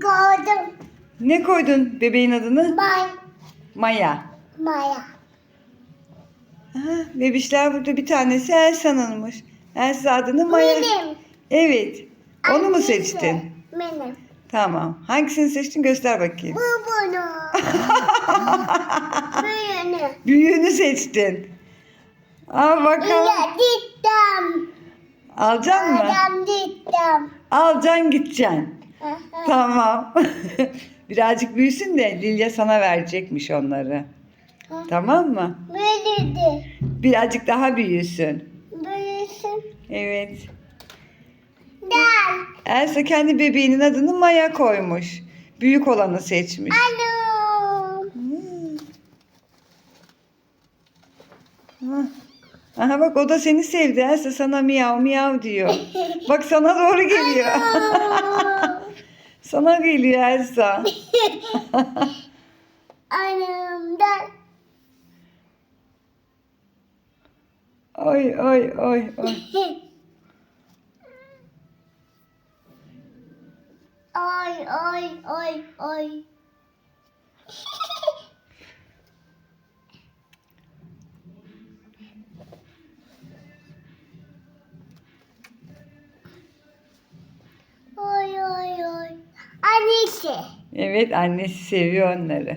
Gördüm. Ne koydun bebeğin adını? Ben Maya. Maya. Ha, bebişler burada bir tanesi Elsa'nınmış. Elsa adını Maya. Benim. Evet. Onu mu Annesi. seçtin? Benim. Tamam. Hangisini seçtin göster bakayım. Bu bunu. Büyüğünü. Büyüğünü seçtin. Al bakalım. İyi gittim. Alacaksın mı? Adam gittim. Alacaksın gideceksin. Tamam. Birazcık büyüsün de Lilya sana verecekmiş onları. Tamam mı? Büyüdü. Birazcık daha büyüsün. Büyüsün. Evet. Gel. Elsa kendi bebeğinin adını Maya koymuş. Büyük olanı seçmiş. Alo. Hmm. Aha bak o da seni sevdi. Elsa sana miyav miyav diyor. Bak sana doğru geliyor. Sana geliyor Elsa. Anam gel. Oy oy oy oy. Oy oy oy oy. Oy oy oy. Annesi. Evet annesi seviyor onları.